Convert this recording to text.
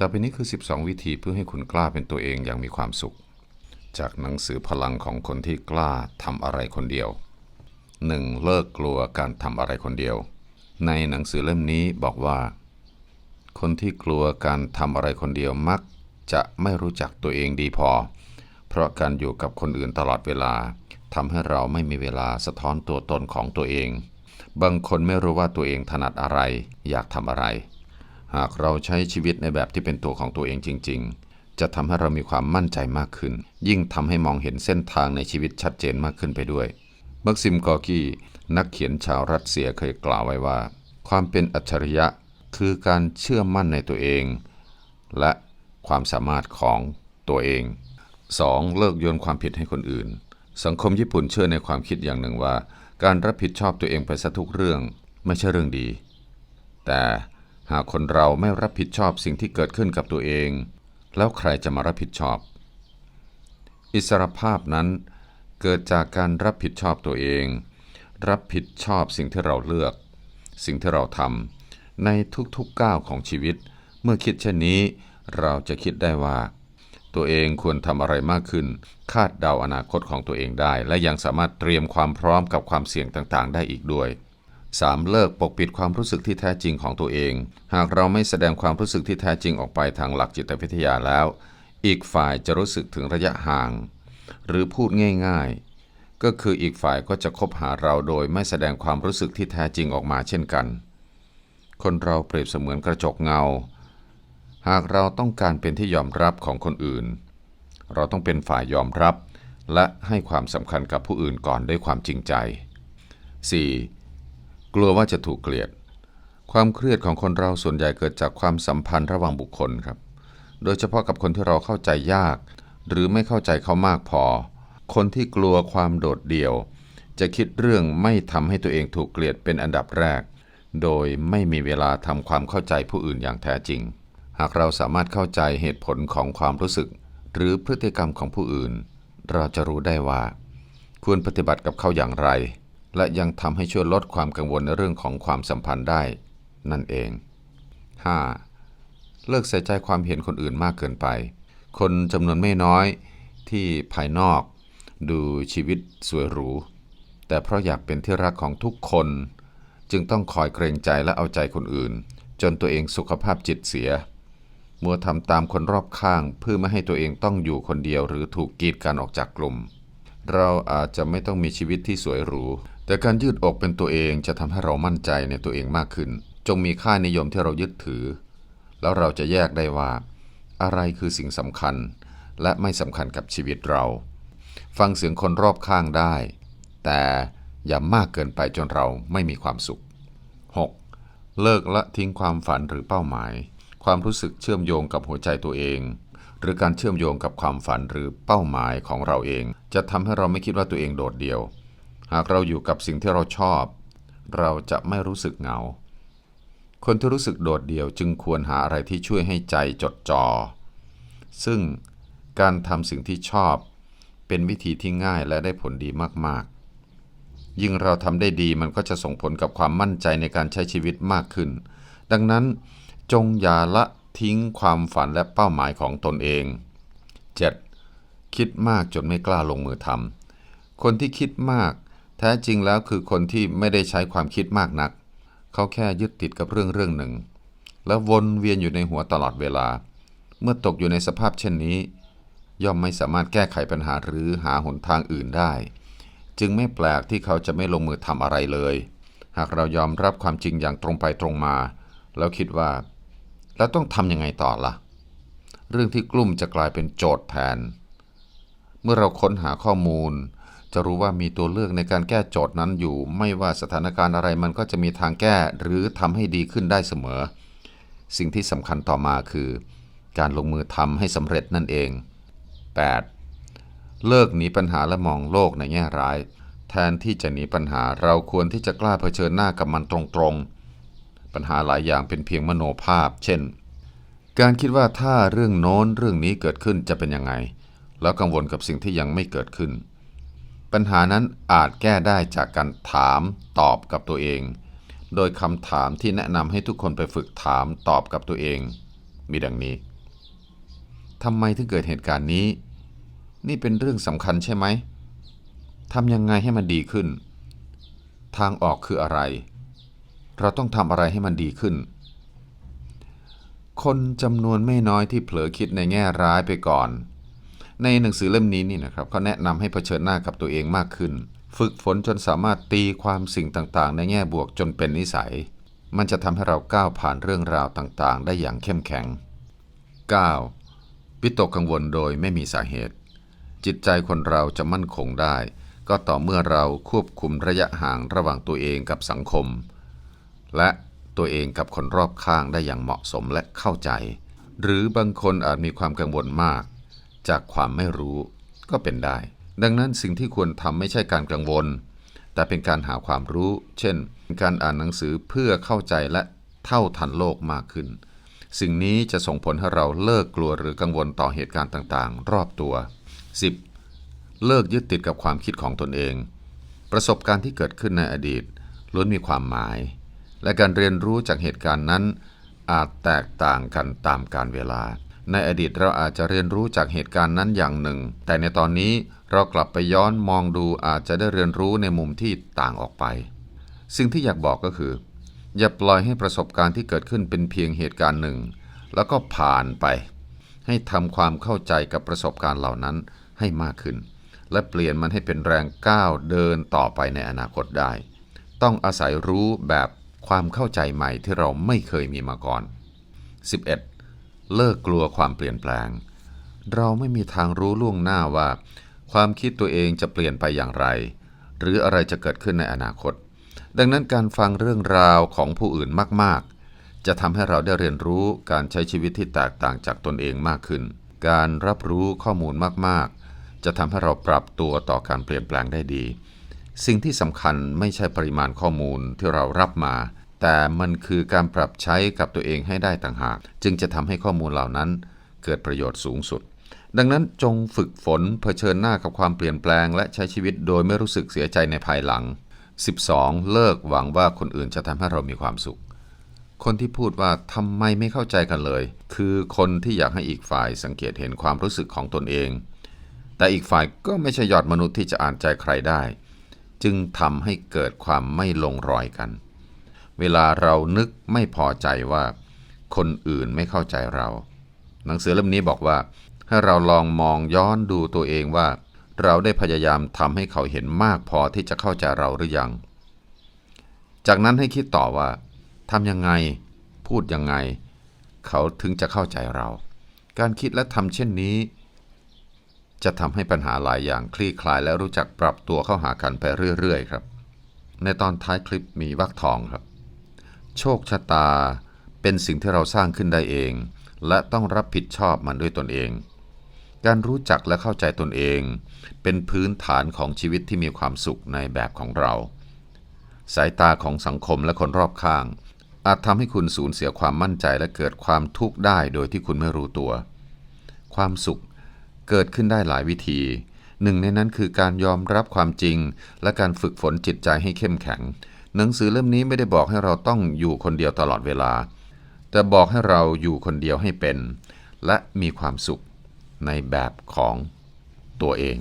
ต่อไปนี้คือ 12 วิธีเพื่อให้คุณกล้าเป็นตัวเองอย่างมีความสุข จากหนังสือพลังของคนที่กล้าทำอะไรคนเดียว 1. เลิกกลัวการทำอะไรคนเดียว ในหนังสือเล่มนี้บอกว่า คนที่กลัวการทำอะไรคนเดียวมักจะไม่รู้จักตัวเองดีพอ เพราะการอยู่กับคนอื่นตลอดเวลาทำให้เราไม่มีเวลาสะท้อนตัวตนของตัวเอง บางคนไม่รู้ว่าตัวเองถนัดอะไร อยากทำอะไร หากเราใช้ชีวิตในแบบที่เป็นตัวของตัวเองจริง ๆ จะทำให้เรามีความมั่นใจมากขึ้น ยิ่งทำให้มองเห็นเส้นทางในชีวิตชัดเจนมากขึ้นไปด้วยมักซิมกอร์กี้นักเขียนชาวรัสเซียเคยกล่าวไว้ว่า ความเป็นอัจฉริยะคือการเชื่อมั่นในตัวเอง และความสามารถของตัวเอง 2. เลิกโยนความผิดให้คนอื่น สังคมญี่ปุ่นเชื่อในความคิดอย่างหนึ่งว่า การรับผิดชอบตัวเองไปซะทุกเรื่องไม่ใช่เรื่องดี แต่ หากคนเราไม่รับผิดชอบสิ่งที่เกิดขึ้นกับตัวเอง แล้วใครจะมารับผิดชอบ อิสรภาพนั้นเกิดจากการรับผิดชอบตัวเอง รับผิดชอบสิ่งที่เราเลือก สิ่งที่เราทำในทุกๆก้าวของชีวิต เมื่อคิดเช่นนี้ เราจะคิดได้ว่า ตัวเองควรทำอะไรมากขึ้น คาดเดาอนาคตของตัวเองได้ และยังสามารถเตรียมความพร้อมกับความเสี่ยงต่างๆ ได้อีกด้วย 3. เลิกปกปิดความรู้สึกที่แท้จริงของตัวเอง หากเราไม่แสดงความรู้สึกที่แท้จริงออกไปทางหลักจิตวิทยาแล้ว อีกฝ่ายจะรู้สึกถึงระยะห่าง หรือพูดง่ายๆ ก็คืออีกฝ่ายก็จะคบหาเราโดยไม่แสดงความรู้สึกที่แท้จริงออกมาเช่นกัน คนเราเปรียบเสมือนกระจกเงา หากเราต้องการเป็นที่ยอมรับของคนอื่น เราต้องเป็นฝ่ายยอมรับ และให้ความสำคัญกับผู้อื่นก่อนด้วยความจริงใจ 4. กลัวว่าจะถูกเกลียด ความเครียดของคนเราส่วนใหญ่เกิดจากความสัมพันธ์ระหว่างบุคคลครับ โดยเฉพาะกับคนที่เราเข้าใจยาก หรือไม่เข้าใจเขามากพอ คนที่กลัวความโดดเดี่ยว จะคิดเรื่องไม่ทำให้ตัวเองถูกเกลียดเป็นอันดับแรก โดยไม่มีเวลาทำความเข้าใจผู้อื่นอย่างแท้จริง หากเราสามารถเข้าใจเหตุผลของความรู้สึก หรือพฤติกรรมของผู้อื่น เราจะรู้ได้ว่า ควรปฏิบัติกับเขาอย่างไร และยังทำให้ช่วยลดความกังวลในเรื่องของความสัมพันธ์ได้ นั่นเอง 5. เลิกใส่ใจความเห็นคนอื่นมากเกินไป คนจำนวนไม่น้อยที่ภายนอก ดูชีวิตสวยหรู แต่เพราะอยากเป็นที่รักของทุกคน จึงต้องคอยเกรงใจและเอาใจคนอื่น จนตัวเองสุขภาพจิตเสีย มัวทำตามคนรอบข้างเพื่อไม่ให้ตัวเองต้องอยู่คนเดียวหรือถูกกีดกันออกจากกลุ่ม เราอาจจะไม่ต้องมีชีวิตที่สวยหรู แต่การยืดอกเป็นตัวเองจะทำให้เรามั่นใจในตัวเองมากขึ้น จงมีค่านิยมที่เรายึดถือ แล้วเราจะแยกได้ว่า อะไรคือสิ่งสำคัญ และไม่สำคัญกับชีวิตเรา ฟังเสียงคนรอบข้างได้ แต่อย่ามากเกินไปจนเราไม่มีความสุข 6. เลิกละทิ้งความฝันหรือเป้าหมาย ความรู้สึกเชื่อมโยงกับหัวใจตัวเอง หรือการเชื่อมโยงกับความฝันหรือเป้าหมายของเราเอง จะทำให้เราไม่คิดว่าตัวเองโดดเดี่ยว หากเราอยู่กับสิ่งที่เราชอบ เราจะไม่รู้สึกเหงา คนที่รู้สึกโดดเดี่ยวจึงควรหาอะไรที่ช่วยให้ใจจดจอ่อ ซึ่งการทำสิ่งที่ชอบ เป็นวิธีที่ง่ายและได้ผลดีมาก ๆ ยิ่งเราทำได้ดีมันก็จะส่งผลกับความมั่นใจในการใช้ชีวิตมากขึ้น ดังนั้นจงอย่าละทิ้งความฝันและเป้าหมายของตนเอง 7. คิดมากจนไม่กล้าลงมือทำคนที่คิดมาก แท้จริงแล้วคือคนที่ไม่ได้ใช้ความคิดมากนัก เขาแค่ยึดติดกับเรื่องเรื่องหนึ่ง แล้ววนเวียนอยู่ในหัวตลอดเวลา เมื่อตกอยู่ในสภาพเช่นนี้ ย่อมไม่สามารถแก้ไขปัญหาหรือหาหนทางอื่นได้ จึงไม่แปลกที่เขาจะไม่ลงมือทำอะไรเลย หากเรายอมรับความจริงอย่างตรงไปตรงมา แล้วคิดว่า แล้วต้องทำยังไงต่อละ่ะ เรื่องที่กลุ่มจะกลายเป็นโจทย์แทนเมื่อเราค้นหาข้อมูล จะรู้ว่ามีตัวเลือกในการแก้โจทย์นั้นอยู่ ไม่ว่าสถานการณ์อะไรมันก็จะมีทางแก้หรือทำให้ดีขึ้นได้เสมอ สิ่งที่สำคัญต่อมาคือ การลงมือทำให้สำเร็จนั่นเอง 8. เลิกหนีปัญหาและมองโลกในแง่ร้าย แทนที่จะหนีปัญหาเราควรที่จะกล้าเผชิญหน้ากับมันตรงๆ ปัญหาหลายอย่างเป็นเพียงมโนภาพ เช่น การคิดว่าถ้าเรื่องโน้นเรื่องนี้เกิดขึ้นจะเป็นยังไง แล้วกังวลกับสิ่งที่ยังไม่เกิดขึ้น ปัญหานั้นอาจแก้ได้จากการถามตอบกับตัวเอง โดยคำถามที่แนะนำให้ทุกคนไปฝึกถามตอบกับตัวเอง มีดังนี้ทำไมถึงเกิดเหตุการณ์นี้ นี่เป็นเรื่องสำคัญใช่ไหมทำยังไงให้มันดีขึ้น ทางออกคืออะไร เราต้องทำอะไรให้มันดีขึ้น คนจำนวนไม่น้อยที่เผลอคิดในแง่ร้ายไปก่อน ในหนังสือเล่มนี้นี่นะครับเขาแนะนำให้เผชิญหน้ากับตัวเองมากขึ้น ฝึกฝนจนสามารถตีความสิ่งต่างๆ ในแง่บวกจนเป็นนิสัย มันจะทำให้เราก้าวผ่านเรื่องราวต่างๆ ได้อย่างเข้มแข็ง 9. วิตกกังวลโดยไม่มีสาเหตุ จิตใจคนเราจะมั่นคงได้ ก็ต่อเมื่อเราควบคุมระยะห่างระหว่างตัวเองกับสังคม และตัวเองกับคนรอบข้างได้อย่างเหมาะสมและเข้าใจ หรือบางคนอาจมีความกังวลมาก จากความไม่รู้ก็เป็นได้ ดังนั้นสิ่งที่ควรทำไม่ใช่การกังวล แต่เป็นการหาความรู้ เช่น การอ่านหนังสือเพื่อเข้าใจและเท่าทันโลกมากขึ้น สิ่งนี้จะส่งผลให้เราเลิกกลัวหรือกังวลต่อเหตุการณ์ต่างๆ รอบตัว 10. เลิกยึดติดกับความคิดของตนเอง ประสบการณ์ที่เกิดขึ้นในอดีตล้วนมีความหมาย และการเรียนรู้จากเหตุการณ์นั้นอาจแตกต่างกันตามกาลเวลา ในอดีตเราอาจจะเรียนรู้จากเหตุการณ์นั้นอย่างหนึ่ง แต่ในตอนนี้เรากลับไปย้อนมองดูอาจจะได้เรียนรู้ในมุมที่ต่างออกไป สิ่งที่อยากบอกก็คือ อย่าปล่อยให้ประสบการณ์ที่เกิดขึ้นเป็นเพียงเหตุการณ์หนึ่ง แล้วก็ผ่านไป ให้ทำความเข้าใจกับประสบการณ์เหล่านั้นให้มากขึ้น และเปลี่ยนมันให้เป็นแรงก้าวเดินต่อไปในอนาคตได้ ต้องอาศัยรู้แบบความเข้าใจใหม่ที่เราไม่เคยมีมาก่อน 11. เลิกกลัวความเปลี่ยนแปลง เราไม่มีทางรู้ล่วงหน้าว่า ความคิดตัวเองจะเปลี่ยนไปอย่างไร หรืออะไรจะเกิดขึ้นในอนาคต ดังนั้นการฟังเรื่องราวของผู้อื่นมาก ๆ จะทำให้เราได้เรียนรู้การใช้ชีวิตที่แตกต่างจากตนเองมากขึ้น การรับรู้ข้อมูลมาก ๆ จะทำให้เราปรับตัวต่อการเปลี่ยนแปลงได้ดี สิ่งที่สำคัญไม่ใช่ปริมาณข้อมูลที่เรารับมา แต่มันคือการปรับใช้กับตัวเองให้ได้ต่างหาก จึงจะทำให้ข้อมูลเหล่านั้นเกิดประโยชน์สูงสุด ดังนั้นจงฝึกฝนเผชิญหน้ากับความเปลี่ยนแปลง และใช้ชีวิตโดยไม่รู้สึกเสียใจในภายหลัง 12. เลิกหวังว่าคนอื่นจะทำให้เรามีความสุข คนที่พูดว่าทำไมไม่เข้าใจกันเลย คือคนที่อยากให้อีกฝ่ายสังเกตเห็นความรู้สึกของตนเอง แต่อีกฝ่ายก็ไม่ใช่ยอดมนุษย์ที่จะอ่านใจใครได้ จึงทำให้เกิดความไม่ลงรอยกัน เวลาเรานึกไม่พอใจว่า คนอื่นไม่เข้าใจเรา หนังสือเล่มนี้บอกว่า ให้เราลองมองย้อนดูตัวเองว่า เราได้พยายามทำให้เขาเห็นมากพอที่จะเข้าใจเราหรือยัง จากนั้นให้คิดต่อว่าทำยังไง พูดยังไง เขาถึงจะเข้าใจเรา การคิดและทำเช่นนี้ จะทำให้ปัญหาหลายอย่างคลี่คลายและรู้จักปรับตัวเข้าหากันไปเรื่อยๆครับ ในตอนท้ายคลิปมีวรรคทองครับ โชคชะตา เป็นสิ่งที่เราสร้างขึ้นได้เอง และต้องรับผิดชอบมันด้วยตนเอง การรู้จักและเข้าใจตนเอง เป็นพื้นฐานของชีวิตที่มีความสุขในแบบของเรา สายตาของสังคมและคนรอบข้าง อาจทำให้คุณสูญเสียความมั่นใจและเกิดความทุกข์ได้โดยที่คุณไม่รู้ตัว ความสุขเกิดขึ้นได้หลายวิธีหนึ่งในนั้นคือการยอมรับความจริง และการฝึกฝนจิตใจให้เข้มแข็ง หนังสือเล่มนี้ไม่ได้บอกให้เราต้องอยู่คนเดียวตลอดเวลา แต่บอกให้เราอยู่คนเดียวให้เป็น และมีความสุขในแบบของตัวเอง